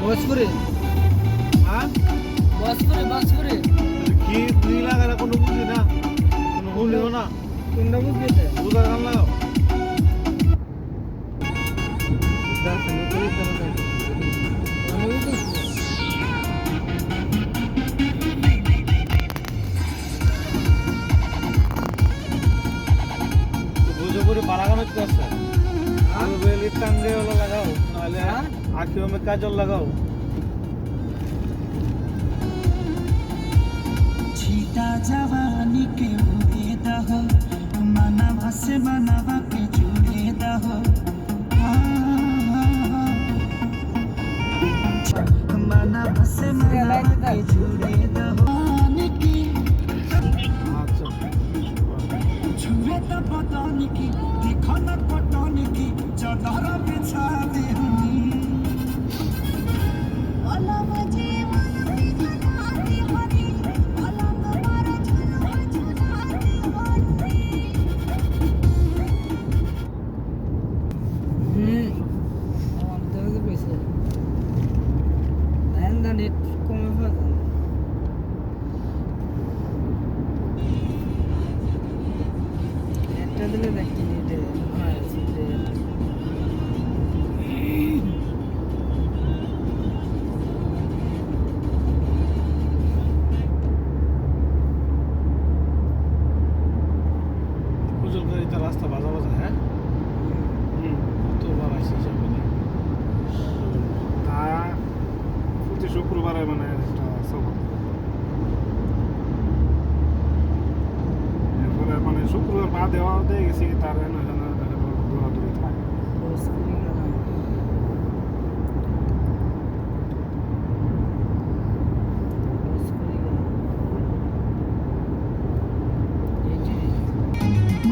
ভোজপুরি হ্যাঁ? ভোজপুরি ভোজপুরি কি তুই লাগালে কোনো বুঝি না? কোনো ভুলিও না? কোনটা বুঝতে বুঝা গান লাগাও। आंखियों में काजल लगाओ। छीटा जवानी के उड़े दहो मनवा से मनवा के जुड़े दहो। मनवा से मनवा के जुड़े दहो। छुए तो पता नहीं की। देखो ना पता नहीं की चदर बिछा दे শুক্রবারে মানে এরপরে মানে শুক্রবার বাদ দেওয়া দিয়ে গেছি, তার দৌড়াদৌড়ি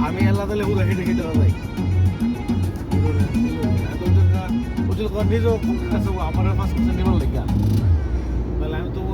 আমি আল্লাহ তাহলে হুদা হেঁটে কর নিজেও আমার পার্সেন্ট নেবার লেগে।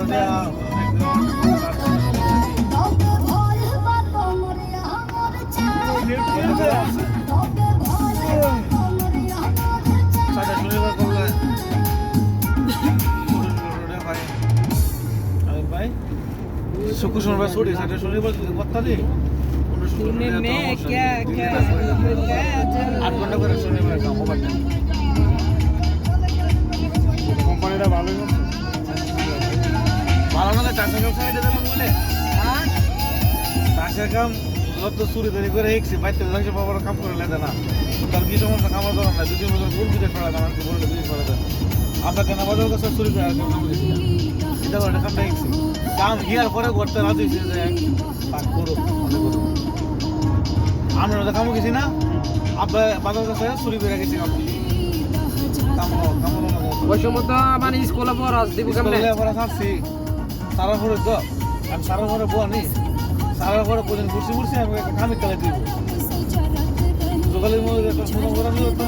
সোজা শনিবার ছুটি সাথে শনিবার কথা দিই আট ঘণ্টা করে শনিবার কোম্পানিটা ভালো চাষের কাম বলে কাম যত চুরি তৈরি করে হেঁকছি কাম করে লেদে না তার কি সমস্যা কামার দরকার দুদিন বছর ভুল বুঝে ফেলা দেন কেন বাজার কাছে চুরি করে কাম দিচ্ছি এটা করে কামটা হেঁকছি কাম আমরা তো কামও গেছি না আব্বা বাজার কাছে চুরি করে গেছি কাম কাম কাম ওই সময় তো মানে স্কুলে পড়াস, দিব কেমনে? পরে থাকছি সারা পরে তো আমি সারা পরে বো নি সারা পরে কোদিন ঘুরছি ঘুরছি, আমি একটা কামে খেলে দিব। সকালের মধ্যে একটা করা হতো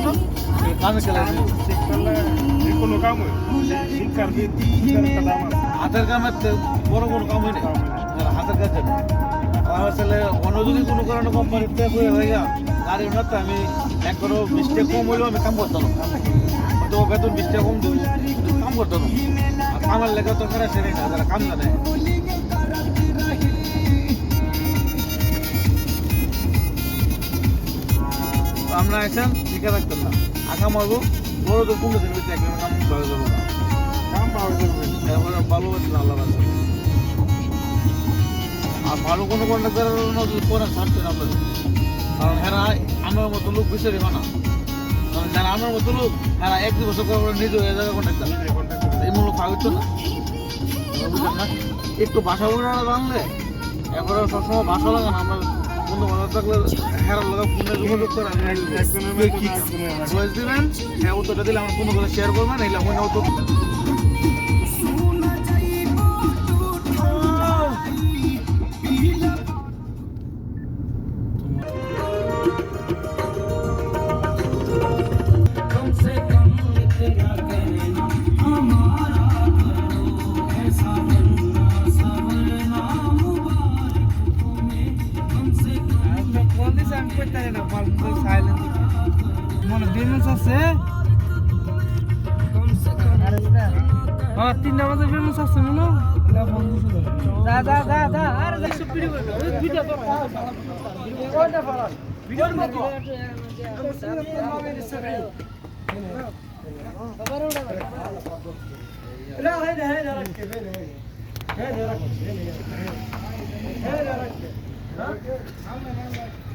কামে খেলে দিব কোনো কাম হাতের কামের তে বড় কোনো কাম হয় না, হাতের কাজ জানে। আমার ছেলে অন্য যদি কোনো কারণে কোম্পানিতে হয়ে হয়ে যা গাড়ি ওনাতে আমি একবারও টাকা কম হইলেও আমি কাম করতাম। ও বেতন বিশ টাকা কম দেবো। কাম করতাম আর তো ফেরা সেরে না যারা কাম জানে আমরা এখন টিকা রাখতাম না আঁকা মারবো বড় তো পনেরো দিন একটা কাম ভালো যাব না। কাম পাওয়া যাবে। ভালো হচ্ছে না আল্লাহ আর ভালো কোনো কন্ট্রাক্টার করে ছাড়ছে না আপনাদের কারণ হ্যাঁ আমার মতো লোক বিচারি হয় না যারা আমার মতো লোক তারা এক দু বছর পর নিজে হয়ে যাবে কন্ট্রাক্টর এই মূলক পাগল না? না? একটু বাসা বলে না জানলে এবারে সবসময় বাসা লাগে না। আমরা বন্ধু বান্ধব থাকলে হেরার লাগা ফোনে যোগাযোগ করে। একজনের কে মতো কি না, একজনের মতো। ভয়েস দিবেন হ্যাঁ উত্তরটা দিলে আমার কোনো কথা শেয়ার করবেন নাইলে আমার উত্তর বেলুন্স আছে হ্যাঁ তিনটা বাজে বেলুন্স আছে মনে যা যা যা যা আরে যা সব ভিডিও করো ভিডিও করো ভিডিও করো ভিডিও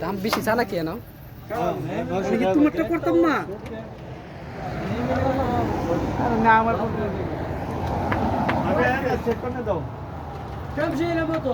দাম বেশি চালা কি না তোমারটা করতাম না। না আমার দাও। কাম সেই না মতো